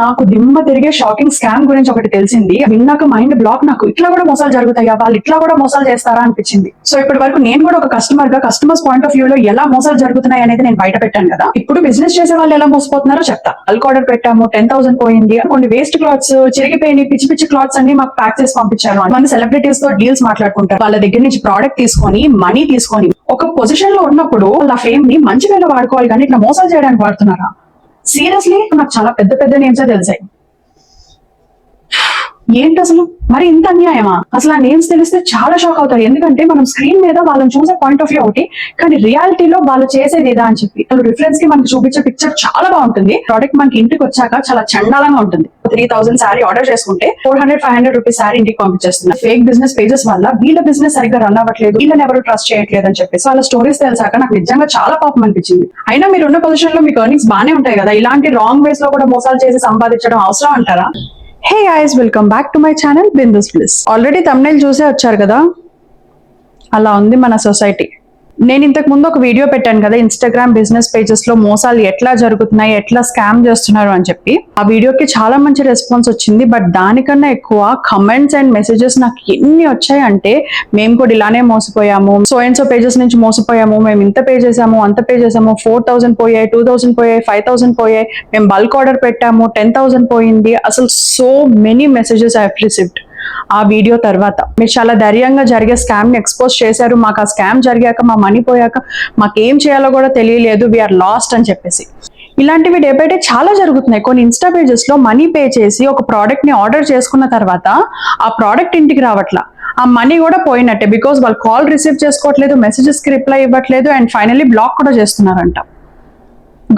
నాకు దిమ్మ తిరిగే షాకింగ్ స్కామ్ గురించి ఒకటి తెలిసింది. విన్నాక మైండ్ బ్లాక్ నాకు. ఇట్లా కూడా మోసాలు జరుగుతాయా? వాళ్ళు ఇట్లా కూడా మోసాలు చేస్తారా అనిపించింది. సో ఇప్పటి వరకు నేను కూడా ఒక కస్టమర్గా కస్టమర్స్ పాయింట్ ఆఫ్ వ్యూ లో ఎలా మోసాలు జరుగుతున్నాయి అనేది నేను బయట పెట్టాను కదా. ఇప్పుడు బిజినెస్ చేసే వాళ్ళు ఎలా మోసపోతున్నారో చెప్తా. అల్క్ ఆర్డర్ పెట్టాము టెన్ థౌసండ్ పోయింది. కొన్ని వేస్ట్ క్లాత్స్ చిరిగిపోయిన పిచ్చి పిచ్చి క్లాత్స్ అన్ని మాకు ప్యాక్ చేసి పంపించారు మన సెలబ్రిటీస్తో డీల్స్ మాట్లాడుకుంటారు. వాళ్ళ దగ్గర నుంచి ప్రోడక్ట్ తీసుకొని మనీ తీసుకొని. ఒక పొజిషన్లో ఉన్నప్పుడు వాళ్ళ ఫేమ్ని మంచి వేళ వాడుకోవాలి కానీ ఇట్లా మోసాలు చేయడానికి వాడుతున్నారా? సీరియస్లీ నాకు చాలా పెద్ద పెద్ద నేమ్స్ తెలిసాయి. ఏంటి అసలు? మరి ఇంత అన్యాయమా? అసలు ఆ నేమ్స్ తెలిస్తే చాలా షాక్ అవుతారు. ఎందుకంటే మనం స్క్రీన్ మీద వాళ్ళని చూసే పాయింట్ ఆఫ్ వ్యూ ఒకటి కానీ రియాలిటీలో వాళ్ళు చేసేది ఏదా అని చెప్పి వాళ్ళు రిఫరెన్స్కి మనకి చూపించే పిక్చర్ చాలా బాగుంటుంది. ప్రోడక్ట్ మనకి ఇంటికి వచ్చాక చాలా చండాలంగా ఉంటుంది. త్రీ థౌసండ్ శారీ ఆర్డర్ చేసుకుంటే four hundred five hundred rupees sari ఇంటికి పంపించేస్తున్నారు. ఫేక్ బిజినెస్ పేజెస్ వల్ల వీళ్ళ బిజినెస్ సరిగ్గా రన్ అవ్వట్లేదు. వీళ్ళని ఎవరు ట్రస్ట్ చేయట్లేదు అని చెప్పేసి వాళ్ళ స్టోరీస్ తెలిసాక నాకు నిజంగా చాలా పాపం అనిపించింది. అయినా మీరు ఉన్న పొజిషన్లో మీకు ఎర్నింగ్స్ బాగానే ఉంటాయి కదా? ఇలాంటి రాంగ్ వేస్లో కూడా మోసాలు చేసి సంపాదించడం అవసరం అంటారా? Hey guys welcome back to my channel Bindu's plus already Tamil చూసే వచ్చారు కదా? అలా ఉంది మన సొసైటీ నేను ఇంతకు ముందు ఒక వీడియో పెట్టాను కదా ఇన్స్టాగ్రామ్ బిజినెస్ పేజెస్లో మోసాలు ఎట్లా జరుగుతున్నాయి ఎట్లా స్కామ్ చేస్తున్నారు అని చెప్పి. ఆ వీడియోకి చాలా మంచి రెస్పాన్స్ వచ్చింది బట్ దానికన్నా ఎక్కువ కమెంట్స్ అండ్ మెసేజెస్ నాకు ఎన్ని వచ్చాయంటే మేము కూడా ఇలానే మోసపోయాము సో అండ్ సో పేజెస్ నుంచి మోసపోయాము మేము ఇంత పే చేసాము అంత పే చేసాము ఫోర్ థౌసండ్ పోయాయి టూ థౌసండ్ పోయాయి ఫైవ్ థౌసండ్ పోయాయి మేము బల్క్ ఆర్డర్ పెట్టాము టెన్ థౌసండ్ పోయింది. అసలు so many messages I received ఆ వీడియో తర్వాత. మీరు చాలా ధైర్యంగా జరిగే స్కామ్ని ఎక్స్పోజ్ చేశారు. మాకు ఆ స్కామ్ జరిగాక మా మనీ పోయాక మాకు ఏం చేయాలో కూడా తెలియలేదు. వీఆర్ లాస్ట్ అని చెప్పేసి. ఇలాంటివి డే బై డే చాలా జరుగుతున్నాయి. కొన్ని ఇన్స్టా పేజెస్లో మనీ పే చేసి ఒక ప్రోడక్ట్ని ఆర్డర్ చేసుకున్న తర్వాత ఆ ప్రోడక్ట్ ఇంటికి రావట్లా. ఆ మనీ కూడా పోయినట్టే బికాస్ వాళ్ళు కాల్ రిసీవ్ చేసుకోవట్లేదు మెసేజెస్కి రిప్లై ఇవ్వట్లేదు అండ్ ఫైనల్లీ బ్లాక్ కూడా చేస్తున్నారంట.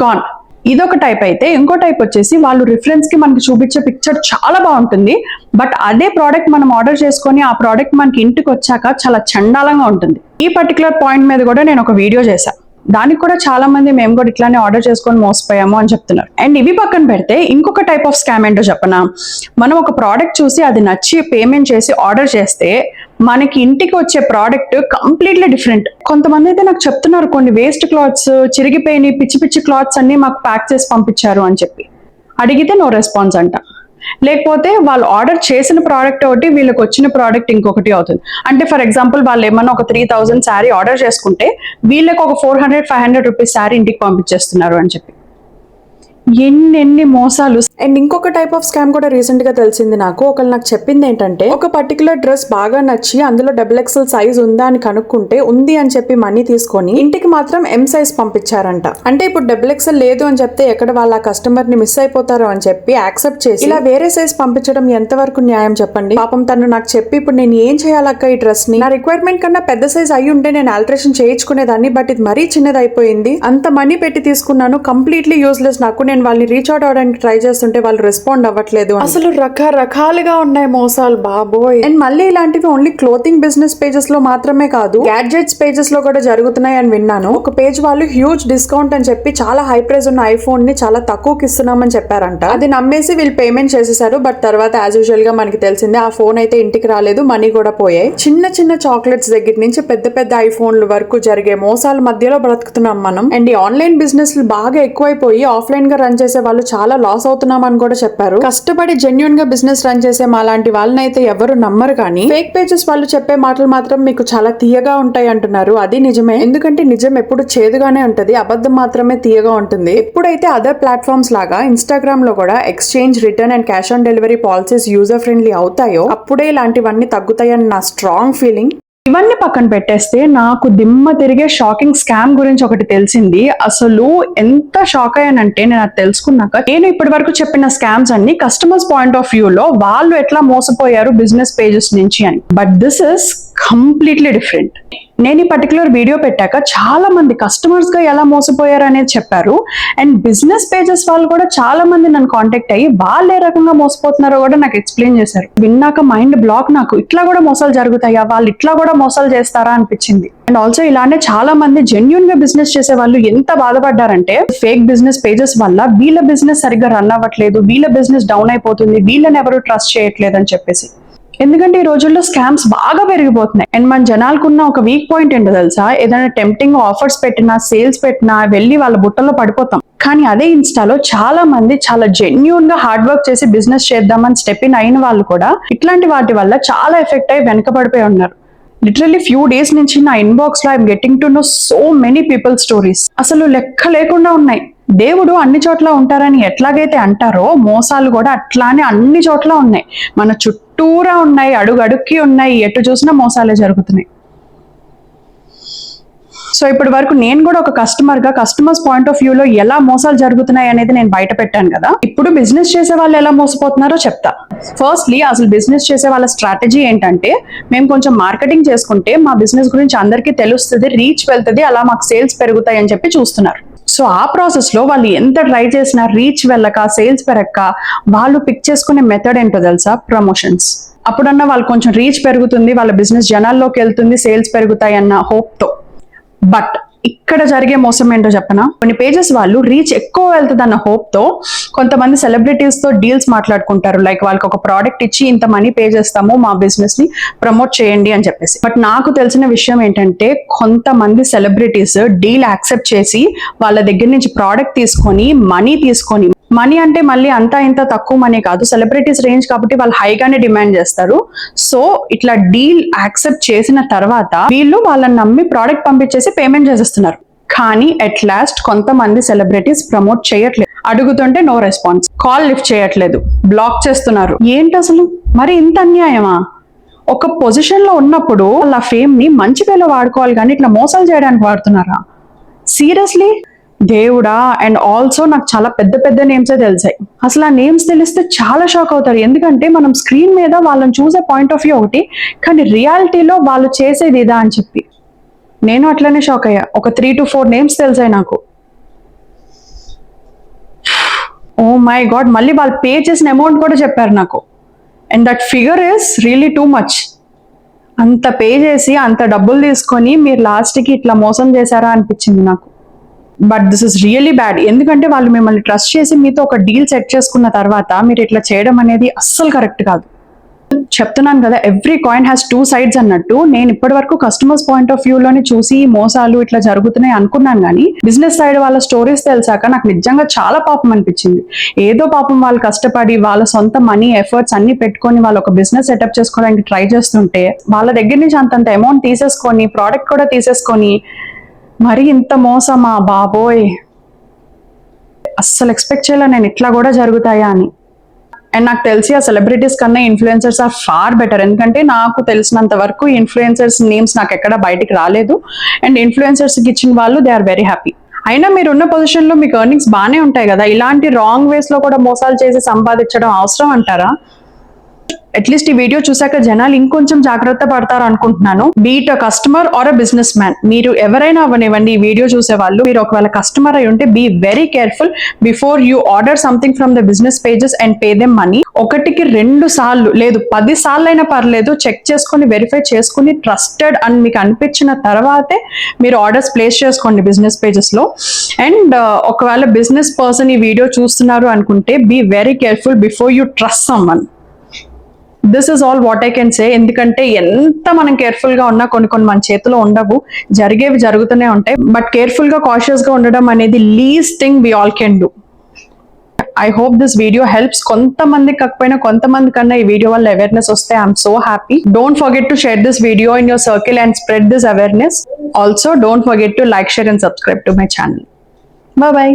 గాన్ ఇదొక టైప్ అయితే ఇంకో టైప్ వచ్చేసి వాళ్ళు రిఫరెన్స్కి మనకి చూపించే పిక్చర్ చాలా బాగుంటుంది. బట్ అదే ప్రోడక్ట్ మనం ఆర్డర్ చేసుకొని ఆ ప్రోడక్ట్ మనకి ఇంటికి వచ్చాక చాలా చండాలంగా ఉంటుంది. ఈ పర్టికులర్ పాయింట్ మీద కూడా నేను ఒక వీడియో చేశాను దానికి కూడా చాలా మంది మేము కూడా ఇట్లానే ఆర్డర్ చేసుకొని మోసపోయాము అని చెప్తున్నారు. అండ్ ఇవి పక్కన పెడితే ఇంకొక టైప్ ఆఫ్ స్కామ్ ఏంటో చెప్పనా? మనం ఒక ప్రోడక్ట్ చూసి అది నచ్చి పేమెంట్ చేసి ఆర్డర్ చేస్తే మనకి ఇంటికి వచ్చే ప్రోడక్ట్ కంప్లీట్లీ డిఫరెంట్ కొంతమంది అయితే నాకు చెప్తున్నారు కొన్ని వేస్ట్ క్లాత్స్ చిరిగిపోయిన పిచ్చి పిచ్చి క్లాత్స్ అన్ని మాకు ప్యాక్ చేసి పంపించారు అని చెప్పి. అడిగితే నో రెస్పాన్స్ అంట. లేకపోతే వాళ్ళు ఆర్డర్ చేసిన ప్రోడక్ట్ ఒకటి వీళ్ళకి వచ్చిన ప్రోడక్ట్ ఇంకొకటి అవుతుంది. అంటే ఫర్ ఎగ్జాంపుల్ వాళ్ళు ఏమన్నా ఒక త్రీ థౌసండ్ శారీ ఆర్డర్ చేసుకుంటే వీళ్ళకి ఒక four hundred five hundred rupees sari ఇంటికి పంపించేస్తున్నారు అని చెప్పి. ఎన్నెన్ని ఎన్ని మోసాలు అండ్ ఇంకొక టైప్ ఆఫ్ స్కామ్ కూడా రీసెంట్గా తెలిసింది నాకు. ఒకళ్ళు నాకు చెప్పింది ఏంటంటే ఒక పర్టికులర్ డ్రెస్ బాగా నచ్చి అందులో డబుల్ ఎక్స్ఎల్ సైజ్ ఉందా అని కనుక్కుంటే ఉంది అని చెప్పి మనీ తీసుకొని ఇంటికి మాత్రం ఎం సైజ్ పంపించారంట. అంటే ఇప్పుడు డబుల్ ఎక్స్ఎల్ లేదు అని చెప్తే ఎక్కడ వాళ్ళ కస్టమర్ని మిస్ అయిపోతారో అని చెప్పి యాక్సెప్ట్ చేసి ఇలా వేరే సైజ్ పంపించడం ఎంతవరకు న్యాయం చెప్పండి? పాపం తను నాకు చెప్పి ఇప్పుడు నేను ఏం చేయాలక్క ఈ డ్రెస్ని? నా రిక్వైర్మెంట్ కన్నా పెద్ద సైజ్ అయి ఉంటే నేను ఆల్టరేషన్ చేయించుకునేదాన్ని బట్ ఇది మరీ చిన్నది అయిపోయింది అంత మనీ పెట్టి తీసుకున్నాను కంప్లీట్లీ యూస్లెస్ నాకు. నేను వాళ్ళని రీచ్ అవుట్ అవడానికి ట్రై చేస్తుంటే వాళ్ళు రెస్పాండ్ అవ్వట్లేదు. అసలు రకరకాలుగా ఉన్నాయి మోసాలు బాబోయ్. అండ్ మళ్ళీ ఇలాంటివి ఓన్లీ క్లోతింగ్ బిజినెస్ పేజెస్లో మాత్రమే కాదు గ్యాడ్జెట్స్ పేజెస్లో కూడా జరుగుతున్నాయి అని విన్నాను. ఒక పేజ్ వాళ్ళు హ్యూజ్ డిస్కౌంట్ అని చెప్పి చాలా హై ప్రైస్ ఉన్న ఐఫోన్ని చాలా తక్కువకి ఇస్తున్నామని చెప్పారంట. అది నమ్మేసి వీళ్ళు పేమెంట్ చేసేసారు బట్ తర్వాత యాజ్ యూజువల్గా మనకి తెలిసిందే ఆ ఫోన్ అయితే ఇంటికి రాలేదు మనీ కూడా పోయాయి. చిన్న చిన్న చాక్లెట్స్ దగ్గర నుంచి పెద్ద పెద్ద ఐఫోన్ల వరకు జరిగే మోసాల మధ్యలో బ్రతుకుతున్నాం మనం. అండ్ ఈ ఆన్లైన్ బిజినెస్ బాగా ఎక్కువైపోయి ఆఫ్లైన్గా రన్ చేసే వాళ్ళు చాలా లాస్ అవుతున్నాం అని కూడా చెప్పారు. కష్టపడి జెన్యున్గా బిజినెస్ రన్ చేసే మా లాంటి వాళ్ళని అయితే ఎవరు నమ్మరు కానీ ఫేక్ పేజెస్ వాళ్ళు చెప్పే మాటలు మాత్రం మీకు చాలా తీయగా ఉంటాయి అంటున్నారు. అది నిజమే. ఎందుకంటే నిజం ఎప్పుడు చేదుగానే ఉంటది. అబద్ధం మాత్రమే తీయగా ఉంటుంది. ఎప్పుడైతే అదర్ ప్లాట్ఫామ్స్ లాగా ఇన్స్టాగ్రామ్లో కూడా exchange return and cash on delivery policies user friendly అవుతాయో అప్పుడే ఇలాంటివన్నీ తగ్గుతాయని నా స్ట్రాంగ్ ఫీలింగ్ ఇవన్నీ పక్కన పెట్టేస్తే నాకు దిమ్మ తిరిగే షాకింగ్ స్కామ్ గురించి ఒకటి తెలిసింది. అసలు ఎంత షాక్ అయ్యానంటే నేను అది తెలుసుకున్నాక నేను ఇప్పటి వరకు చెప్పిన స్కామ్స్ అన్ని కస్టమర్స్ పాయింట్ ఆఫ్ వ్యూ లో వాళ్ళు ఎట్లా మోసపోయారు బిజినెస్ పేజెస్ నుంచి అని. But this is completely different. నేను ఈ పర్టికులర్ వీడియో పెట్టాక చాలా మంది కస్టమర్స్గా ఎలా మోసపోయారు అనేది చెప్పారు. అండ్ బిజినెస్ పేజెస్ వాళ్ళు కూడా చాలా మంది నన్ను కాంటాక్ట్ అయ్యి వాళ్ళు ఏ రకంగా మోసపోతున్నారో కూడా నాకు ఎక్స్ప్లెయిన్ చేశారు. విన్నాక మైండ్ బ్లాక్ నాకు. ఇట్లా కూడా మోసాలు జరుగుతాయా? వాళ్ళు ఇట్లా కూడా మోసాలు చేస్తారా అనిపించింది. అండ్ ఆల్సో ఇలానే చాలా మంది జెన్యున్గా బిజినెస్ చేసే వాళ్ళు ఎంత బాధపడ్డారంటే ఫేక్ బిజినెస్ పేజెస్ వల్ల వీళ్ళ బిజినెస్ సరిగ్గా రన్ అవ్వట్లేదు వీళ్ళ బిజినెస్ డౌన్ అయిపోతుంది వీళ్ళని ఎవరు ట్రస్ట్ చేయట్లేదు అని చెప్పేసి. ఎందుకంటే ఈ రోజుల్లో స్కామ్స్ బాగా పెరిగిపోతున్నాయి. అండ్ మన జనాలకు ఉన్న ఒక వీక్ పాయింట్ ఏంటో తెలుసా? ఏదైనా టెంప్టింగ్ ఆఫర్స్ పెట్టినా సేల్స్ పెట్టినా వెళ్ళి వాళ్ళ బుట్టలో పడిపోతాం. కానీ అదే ఇన్స్టాలో చాలా మంది చాలా జెన్యున్గా హార్డ్ వర్క్ చేసి బిజినెస్ చేద్దామని స్టెప్ ఇన్ అయిన వాళ్ళు కూడా ఇట్లాంటి వాటి వల్ల చాలా ఎఫెక్ట్ అయ్యి వెనకబడిపోయి ఉన్నారు. లిటరలీ ఫ్యూ డేస్ నుంచి నా ఇన్బాక్స్లో I'm getting to know so many people stories అసలు లెక్క లేకుండా ఉన్నాయి. దేవుడు అన్ని చోట్ల ఉంటారని ఎట్లాగైతే అంటారో మోసాలు కూడా అట్లానే అన్ని చోట్ల ఉన్నాయి. మన చుట్టూరా ఉన్నాయి అడుగడుక్కి ఉన్నాయి ఎటు చూసినా మోసాలే జరుగుతున్నాయి. సో ఇప్పటి వరకు నేను కూడా ఒక కస్టమర్గా కస్టమర్స్ పాయింట్ ఆఫ్ వ్యూ లో ఎలా మోసాలు జరుగుతున్నాయి అనేది నేను బయట పెట్టాను కదా. ఇప్పుడు బిజినెస్ చేసే వాళ్ళు ఎలా మోసపోతున్నారో చెప్తా. ఫస్ట్లీ అసలు బిజినెస్ చేసే వాళ్ళ స్ట్రాటజీ ఏంటంటే మేము కొంచెం మార్కెటింగ్ చేసుకుంటే మా బిజినెస్ గురించి అందరికీ తెలుస్తుంది రీచ్ వెళ్తుంది అలా మాకు సేల్స్ పెరుగుతాయి అని చెప్పి చూస్తున్నారు. సో ఆ ప్రాసెస్లో వాళ్ళు ఎంత ట్రై చేసినా రీచ్ వెళ్ళక సేల్స్ పెరగక వాళ్ళు పిక్ చేసుకునే మెథడ్ ఏంటో తెలుసా? ప్రమోషన్స్ అప్పుడన్నా వాళ్ళు కొంచెం రీచ్ పెరుగుతుంది వాళ్ళ బిజినెస్ జనాల్లోకి వెళ్తుంది సేల్స్ పెరుగుతాయి అన్న హోప్తో బట్ ఇక్కడ జరిగే మోసం ఏంటో చెప్పనా? కొన్ని పేజెస్ వాళ్ళు రీచ్ ఎక్కువ వెళ్తుంది అన్న హోప్తో కొంతమంది సెలబ్రిటీస్తో డీల్స్ మాట్లాడుకుంటారు. లైక్ వాళ్ళకి ఒక ప్రోడక్ట్ ఇచ్చి ఇంత మనీ పే చేస్తాము మా బిజినెస్ని ప్రమోట్ చేయండి అని చెప్పేసి. బట్ నాకు తెలిసిన విషయం ఏంటంటే కొంతమంది సెలబ్రిటీస్ డీల్ యాక్సెప్ట్ చేసి వాళ్ళ దగ్గర నుంచి ప్రోడక్ట్ తీసుకొని మనీ తీసుకొని మనీ అంటే మళ్ళీ అంతా ఇంత తక్కువ మనీ కాదు. సెలబ్రిటీస్ రేంజ్ కాబట్టి వాళ్ళు హైగానే డిమాండ్ చేస్తారు. సో ఇట్లా డీల్ యాక్సెప్ట్ చేసిన తర్వాత వీళ్ళు వాళ్ళని నమ్మి ప్రోడక్ట్ పంపించేసి పేమెంట్ చేసేస్తున్నారు. కానీ అట్ లాస్ట్ కొంతమంది సెలబ్రిటీస్ ప్రమోట్ చేయట్లేదు. అడుగుతుంటే నో రెస్పాన్స్ కాల్ లిఫ్ట్ చేయట్లేదు. బ్లాక్ చేస్తున్నారు. ఏంటి అసలు? మరి ఇంత అన్యాయమా? ఒక పొజిషన్లో ఉన్నప్పుడు వాళ్ళ ఫేమ్ని మంచి వేలో వాడుకోవాలి కానీ ఇట్లా మోసాలు చేయడానికి వాడుతున్నారా? సీరియస్లీ దేవుడా అండ్ ఆల్సో నాకు చాలా పెద్ద పెద్ద నేమ్సే తెలిసాయి. అసలు ఆ నేమ్స్ తెలిస్తే చాలా షాక్ అవుతారు. ఎందుకంటే మనం స్క్రీన్ మీద వాళ్ళని చూసే పాయింట్ ఆఫ్ వ్యూ ఒకటి కానీ రియాలిటీలో వాళ్ళు చేసేది ఇదా అని చెప్పి. నేను అట్లనే షాక్ అయ్యా. ఒక త్రీ టు ఫోర్ నేమ్స్ తెలిసాయి నాకు. ఓ మై గాడ్ మళ్ళీ వాళ్ళు పే చేసిన అమౌంట్ కూడా చెప్పారు నాకు. And that figure is really too much అంత పే చేసి అంత డబ్బులు తీసుకొని మీరు లాస్ట్కి ఇట్లా మోసం చేశారా అనిపించింది నాకు. But this is really bad. ఎందుకంటే వాళ్ళు మిమ్మల్ని ట్రస్ట్ చేసి మీతో ఒక డీల్ సెట్ చేసుకున్న తర్వాత మీరు ఇట్లా చేయడం అనేది అస్సలు కరెక్ట్ కాదు. చెప్తున్నాను కదా every coin has two sides అన్నట్టు. నేను ఇప్పటి వరకు కస్టమర్స్ పాయింట్ ఆఫ్ వ్యూలోనే చూసి మోసాలు ఇట్లా జరుగుతున్నాయి అనుకున్నాను కానీ బిజినెస్ సైడ్ వాళ్ళ స్టోరీస్ తెలిసాక నాకు నిజంగా చాలా పాపం అనిపించింది. ఏదో పాపం వాళ్ళు కష్టపడి వాళ్ళ సొంత మనీ ఎఫర్ట్స్ అన్ని పెట్టుకొని వాళ్ళు ఒక బిజినెస్ సెటప్ చేసుకోవడానికి ట్రై చేస్తుంటే వాళ్ళ దగ్గర నుంచి అంతంత అమౌంట్ తీసేసుకొని ప్రోడక్ట్ కూడా తీసేసుకొని మరి ఇంత మోసమా బాబోయ్. అస్సలు ఎక్స్పెక్ట్ చేయలే నేను ఇట్లా కూడా జరుగుతాయా అని. అండ్ నాకు తెలిసి ఆ సెలబ్రిటీస్ కన్నా ఇన్ఫ్లుయెన్సర్స్ ఆర్ ఫార్ బెటర్ ఎందుకంటే నాకు తెలిసినంత వరకు ఇన్ఫ్లుయెన్సర్స్ నేమ్స్ నాకు ఎక్కడ బయటికి రాలేదు. అండ్ ఇన్ఫ్లుయెన్సర్స్కి ఇచ్చిన వాళ్ళు దే ఆర్ వెరీ హ్యాపీ అయినా మీరు ఉన్న మీకు ఎర్నింగ్స్ బాగానే ఉంటాయి కదా. ఇలాంటి రాంగ్ వేస్లో కూడా మోసాలు చేసి సంపాదించడం అవసరం అంటారా? అట్లీస్ట్ ఈ వీడియో చూసాక జనాలు ఇంకొంచెం జాగ్రత్త పడతారు అనుకుంటున్నాను. But a customer or a businessman మీరు ఎవరైనా అవనివ్వండి ఈ వీడియో చూసే వాళ్ళు మీరు ఒకవేళ కస్టమర్ అయి ఉంటే be very careful before you order something from the business pages and pay them money ఒకటికి రెండు సార్లు లేదు పది సార్లు అయినా పర్లేదు చెక్ చేసుకొని వెరిఫై చేసుకుని ట్రస్టెడ్ అని మీకు అనిపించిన తర్వాతే మీరు ఆర్డర్స్ ప్లేస్ చేసుకోండి బిజినెస్ పేజెస్లో. అండ్ uh, ఒకవేళ బిజినెస్ పర్సన్ ఈ వీడియో చూస్తున్నారు అనుకుంటే be very careful before you trust someone this is all what I can say ఎందుకంటే ఎంత మనం కేర్ఫుల్గా ఉన్నా కొన్ని కొన్ని మన చేతిలో ఉండవు. జరిగేవి జరుగుతూనే ఉంటాయి. బట్ కేర్ఫుల్గా కాషియస్గా ఉండడం అనేది least thing we all can do I hope this video helps కొంతమంది కాకపోయినా కొంతమంది కన్నా ఈ వీడియో వల్ల అవేర్నెస్ వస్తే I'm so happy don't forget to share this video in your circle and spread this awareness also don't forget to like share and subscribe to my channel bye